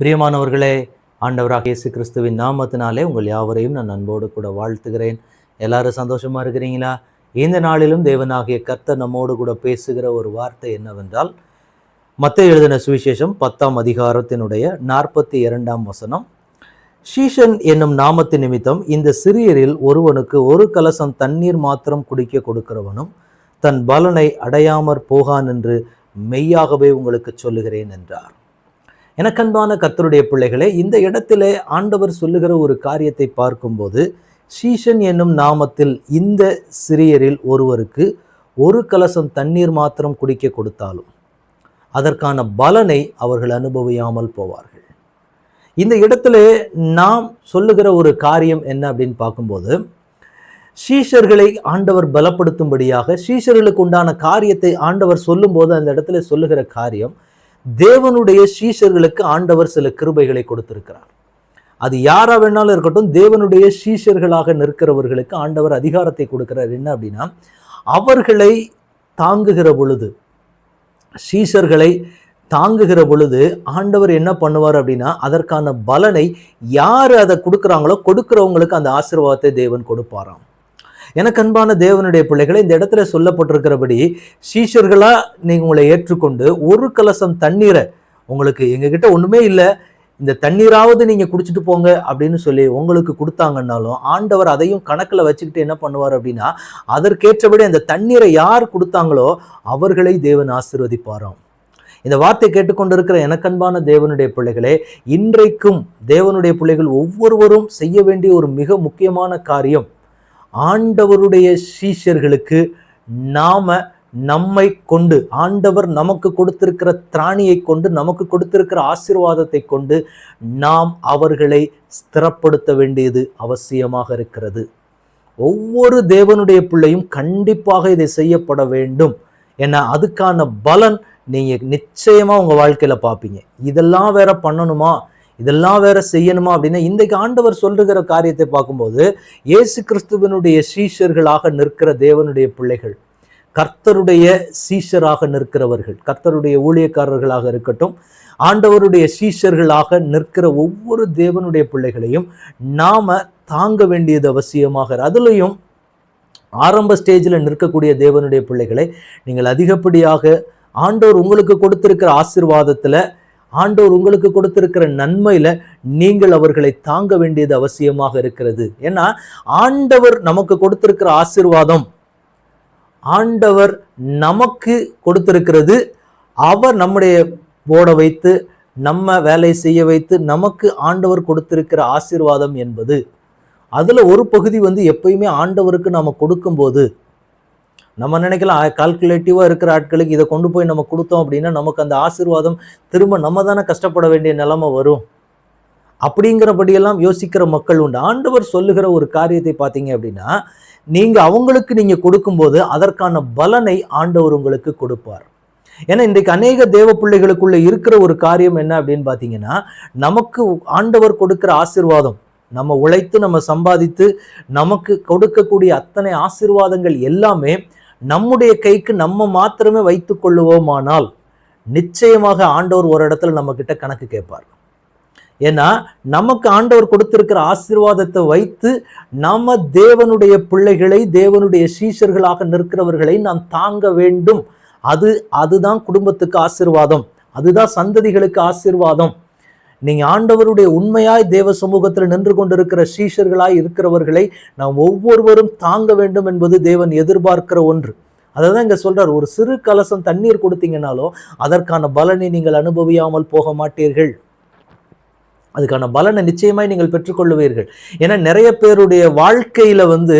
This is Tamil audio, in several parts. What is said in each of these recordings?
பிரியமானவர்களே ஆண்டவராக இயேசு கிறிஸ்துவின் நாமத்தினாலே உங்கள் யாவரையும் நான் அன்போடு கூட வாழ்த்துகிறேன். எல்லாரும் சந்தோஷமாக இருக்கிறீங்களா? இந்த நாளிலும் தேவனாகிய கர்த்தர் நம்மோடு கூட பேசுகிற ஒரு வார்த்தை என்னவென்றால் மத்த எழுதின சுவிசேஷம் பத்தாம் அதிகாரத்தினுடைய நாற்பத்தி இரண்டாம் வசனம். ஷீஷன் என்னும் நாமத்து நிமித்தம் இந்த சிறியரில் ஒருவனுக்கு ஒரு கலசம் தண்ணீர் மாத்திரம் குடிக்க கொடுக்கிறவனும் தன் பலனை அடையாமற் போகான் என்று மெய்யாகவே உங்களுக்கு சொல்லுகிறேன் என்றார். எனக்கன்பான கர்த்தருடைய பிள்ளைகளே இந்த இடத்திலே ஆண்டவர் சொல்லுகிற ஒரு காரியத்தை பார்க்கும்போது ஷீஷன் என்னும் நாமத்தில் இந்த சிறியரில் ஒருவருக்கு ஒரு கலசம் தண்ணீர் மாத்திரம் குடிக்க கொடுத்தாலும் அதற்கான பலனை அவர்கள் அனுபவியாமல் போவார்கள். இந்த இடத்துல நாம் சொல்லுகிற ஒரு காரியம் என்ன அப்படின்னு பார்க்கும்போது சீஷர்களை ஆண்டவர் பலப்படுத்தும்படியாக சீஷர்களுக்கு உண்டான காரியத்தை ஆண்டவர் சொல்லும்போது அந்த இடத்துல சொல்லுகிற காரியம் தேவனுடைய சீஷர்களுக்கு ஆண்டவர் சில கிருபைகளை கொடுத்திருக்கிறார். அது யாரா வேணாலும் இருக்கட்டும் தேவனுடைய சீஷர்களாக நிற்கிறவர்களுக்கு ஆண்டவர் அதிகாரத்தை கொடுக்கிறார். என்ன அப்படின்னா அவர்களை தாங்குகிற பொழுது சீஷர்களை தாங்குகிற பொழுது ஆண்டவர் என்ன பண்ணுவார் அப்படின்னா அதற்கான பலனை யார் அதை கொடுக்குறாங்களோ கொடுக்குறவங்களுக்கு அந்த ஆசீர்வாதத்தை தேவன் கொடுப்பாராம். எனக்கு அன்பான தேவனுடைய பிள்ளைகளை இந்த இடத்துல சொல்லப்பட்டிருக்கிறபடி சீஷர்களாக நீங்கள் உங்களை ஏற்றுக்கொண்டு ஒரு கலசம் தண்ணீரை உங்களுக்கு எங்ககிட்ட ஒன்றுமே இல்லை இந்த தண்ணீராவது நீங்கள் குடிச்சிட்டு போங்க அப்படின்னு சொல்லி உங்களுக்கு கொடுத்தாங்கன்னாலும் ஆண்டவர் அதையும் கணக்கில் வச்சுக்கிட்டு என்ன பண்ணுவார் அப்படின்னா அதற்கேற்றபடி அந்த தண்ணீரை யார் கொடுத்தாங்களோ அவர்களை தேவன் ஆசீர்வதிப்பாராம். இந்த வார்த்தை கேட்டுக்கொண்டிருக்கிற எனக்கன்பான தேவனுடைய பிள்ளைகளே இன்றைக்கும் தேவனுடைய பிள்ளைகள் ஒவ்வொருவரும் செய்ய வேண்டிய ஒரு மிக முக்கியமான காரியம் ஆண்டவருடைய சீஷர்களுக்கு நாம நம்மை கொண்டு ஆண்டவர் நமக்கு கொடுத்திருக்கிற திராணியை கொண்டு நமக்கு கொடுத்திருக்கிற ஆசீர்வாதத்தை கொண்டு நாம் அவர்களை ஸ்திரப்படுத்த வேண்டியது அவசியமாக இருக்கிறது. ஒவ்வொரு தேவனுடைய பிள்ளையும் கண்டிப்பாக இதை செய்யப்பட வேண்டும். ஏன்னா அதுக்கான பலன் நீங்கள் நிச்சயமாக உங்கள் வாழ்க்கையில் பார்ப்பீங்க. இதெல்லாம் வேற பண்ணணுமா? இதெல்லாம் வேற செய்யணுமா அப்படின்னா இன்றைக்கு ஆண்டவர் சொல்லுகிற காரியத்தை பார்க்கும்போது இயேசு கிறிஸ்துவனுடைய சீஷர்களாக நிற்கிற தேவனுடைய பிள்ளைகள் கர்த்தருடைய சீஷராக நிற்கிறவர்கள் கர்த்தருடைய ஊழியக்காரர்களாக இருக்கட்டும் ஆண்டவருடைய சீஷர்களாக நிற்கிற ஒவ்வொரு தேவனுடைய பிள்ளைகளையும் நாம் தாங்க வேண்டியது அவசியமாக அதுலேயும் ஆரம்ப ஸ்டேஜில் நிற்கக்கூடிய தேவனுடைய பிள்ளைகளை நீங்கள் அதிகப்படியாக ஆண்டவர் உங்களுக்கு கொடுத்திருக்கிற ஆசிர்வாதத்தில் ஆண்டவர் உங்களுக்கு கொடுத்திருக்கிற நன்மையில நீங்கள் அவர்களை தாங்க வேண்டியது அவசியமாக இருக்கிறது. ஏன்னா ஆண்டவர் நமக்கு கொடுத்திருக்கிற ஆசிர்வாதம் ஆண்டவர் நமக்கு கொடுத்திருக்கிறது அவர் நம்முடைய போட வைத்து நம்ம வேலை செய்ய வைத்து நமக்கு ஆண்டவர் கொடுத்திருக்கிற ஆசிர்வாதம் என்பது. அதில் ஒரு பகுதி வந்து எப்பயுமே ஆண்டவருக்கு நாம் கொடுக்கும்போது நம்ம நினைக்கலாம் கால்குலேட்டிவாக இருக்கிற ஆட்களுக்கு இதை கொண்டு போய் நம்ம கொடுத்தோம் அப்படின்னா நமக்கு அந்த ஆசிர்வாதம் திரும்ப நம்ம தானே கஷ்டப்பட வேண்டிய நிலைமை வரும். அப்படிங்கிறபடியெல்லாம் யோசிக்கிற மக்கள் உண்டு. ஆண்டவர் சொல்லுகிற ஒரு காரியத்தை பார்த்தீங்க அப்படின்னா நீங்கள் அவங்களுக்கு நீங்கள் கொடுக்கும்போது அதற்கான பலனை ஆண்டவர் உங்களுக்கு கொடுப்பார். ஏன்னா இன்றைக்கு அநேக தேவ பிள்ளைகளுக்குள்ள இருக்கிற ஒரு காரியம் என்ன அப்படின்னு பார்த்தீங்கன்னா நமக்கு ஆண்டவர் கொடுக்கிற ஆசிர்வாதம் நம்ம உழைத்து நம்ம சம்பாதித்து நமக்கு கொடுக்கக்கூடிய அத்தனை ஆசிர்வாதங்கள் எல்லாமே நம்முடைய கைக்கு நம்ம மாத்திரமே வைத்து கொள்ளுவோமானால் நிச்சயமாக ஆண்டவர் ஒரு இடத்துல நம்ம கிட்ட கணக்கு கேட்பார். ஏன்னா நமக்கு ஆண்டவர் கொடுத்திருக்கிற ஆசீர்வாதத்தை வைத்து நம்ம தேவனுடைய பிள்ளைகளை தேவனுடைய சீஷர்களாக நிற்கிறவர்களை நாம் தாங்க வேண்டும். அது அதுதான் குடும்பத்துக்கு ஆசீர்வாதம். அதுதான் சந்ததிகளுக்கு ஆசீர்வாதம். நீங்கள் ஆண்டவருடைய உண்மையாய் தேவ சமூகத்தில் நின்று கொண்டிருக்கிற சீஷர்களாய் இருக்கிறவர்களை நாம் ஒவ்வொருவரும் தாங்க வேண்டும் என்பது தேவன் எதிர்பார்க்கிற ஒன்று. அதை தான் இங்கே சொல்கிறார் ஒரு சிறு கலசம் தண்ணீர் கொடுத்தீங்கனாலும் அதற்கான பலனை நீங்கள் அனுபவியாமல் போக மாட்டீர்கள். அதுக்கான பலனை நிச்சயமாய் நீங்கள் பெற்றுக்கொள்ளுவீர்கள். ஏன்னா நிறைய பேருடைய வாழ்க்கையில் வந்து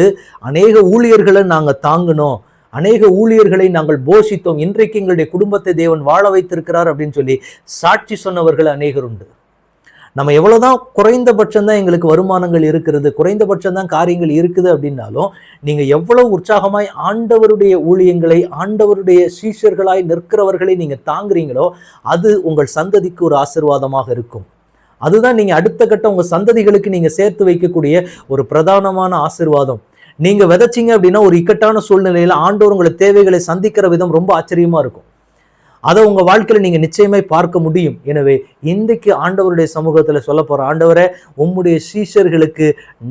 அநேக ஊழியர்களை நாங்கள் தாங்கினோம். அநேக ஊழியர்களை நாங்கள் போஷித்தோம். இன்றைக்கு எங்களுடைய குடும்பத்தை தேவன் வாழ வைத்திருக்கிறார் அப்படின்னு சொல்லி சாட்சி சொன்னவர்கள் அநேகர் உண்டு. நம்ம எவ்வளவுதான் குறைந்தபட்சம் தான் எங்களுக்கு வருமானங்கள் இருக்கிறது குறைந்தபட்சம் தான் காரியங்கள் இருக்குது அப்படின்னாலும் நீங்கள் எவ்வளவு உற்சாகமாய் ஆண்டவருடைய ஊழியங்களை ஆண்டவருடைய சீஷர்களாய் நிற்கிறவர்களை நீங்கள் தாங்குறீங்களோ அது உங்கள் சந்ததிக்கு ஒரு ஆசிர்வாதமாக இருக்கும். அதுதான் நீங்கள் அடுத்த கட்டம் உங்கள் சந்ததிகளுக்கு நீங்கள் சேர்த்து வைக்கக்கூடிய ஒரு பிரதானமான ஆசிர்வாதம். நீங்கள் விதைச்சீங்க அப்படின்னா ஒரு இக்கட்டான சூழ்நிலையில் ஆண்டவர் உங்களை தேவைகளை சந்திக்கிற விதம் ரொம்ப ஆச்சரியமாக இருக்கும். அதை உங்க வாழ்க்கையில நீங்க நிச்சயமாய் பார்க்க முடியும். எனவே இன்றைக்கு ஆண்டவருடைய சமூகத்துல சொல்ல போற ஆண்டவரை உம்முடைய சீஷர்களுக்கு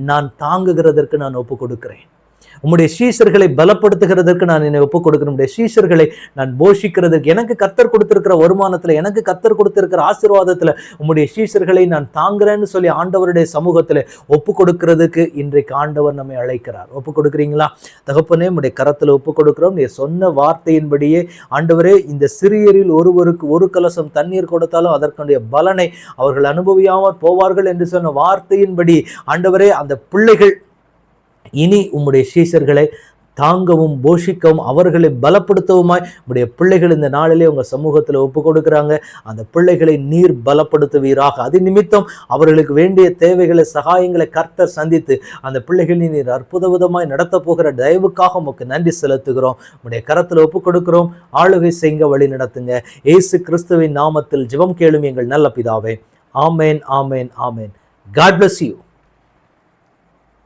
நான் தாங்குகிறதற்கு நான் ஒப்பு கொடுக்கிறேன். உம்முடைய சீசர்களை பலப்படுத்துகிறதற்கு நான் என்னை ஒப்புக் கொடுக்கிறேன் உம்முடைய சீஷர்களை நான் போஷிக்கிறதுக்கு எனக்கு கத்தர் கொடுத்திருக்கிற வருமானத்தில் எனக்கு கத்தர் கொடுத்திருக்கிற ஆசீர்வாதத்தில் உம்முடைய சீசர்களை நான் தாங்குறேன்னு சொல்லி ஆண்டவருடைய சமூகத்தில் ஒப்பு கொடுக்கிறதுக்கு இன்றைக்கு ஆண்டவர் நம்மை அழைக்கிறார். ஒப்பு கொடுக்குறீங்களா தகப்பனே உடைய கரத்தில் ஒப்பு கொடுக்குறோம் நீ சொன்ன வார்த்தையின்படியே ஆண்டவரே இந்த சிறியரில் ஒருவருக்கு ஒரு கலசம் தண்ணீர் கொடுத்தாலும் அதற்குடைய பலனை அவர்கள் அனுபவியாமல் போவார்கள் என்று சொன்ன வார்த்தையின்படி ஆண்டவரே அந்த பிள்ளைகள் இனி உம்முடைய சீசர்களை தாங்கவும் போஷிக்கவும் அவர்களை பலப்படுத்தவுமாய். உடைய பிள்ளைகள் இந்த நாளிலே உங்கள் சமூகத்தில் ஒப்பு கொடுக்குறாங்க அந்த பிள்ளைகளை நீர் பலப்படுத்துவீராக. அது நிமித்தம் அவர்களுக்கு வேண்டிய தேவைகளை சகாயங்களை கர்த்தர் சந்தித்து அந்த பிள்ளைகளை நீர் அற்புத விதமாய் நடத்த போகிற தயவுக்காக உமக்கு நன்றி செலுத்துகிறோம். உடைய கரத்தில் ஒப்பு கொடுக்கிறோம் ஆளுகை செய்ய வழி நடத்துங்க. ஏசு கிறிஸ்துவின் நாமத்தில் ஜிவம் கேளும் எங்கள் நல்ல பிதாவே. ஆமேன் ஆமேன் ஆமேன். God bless you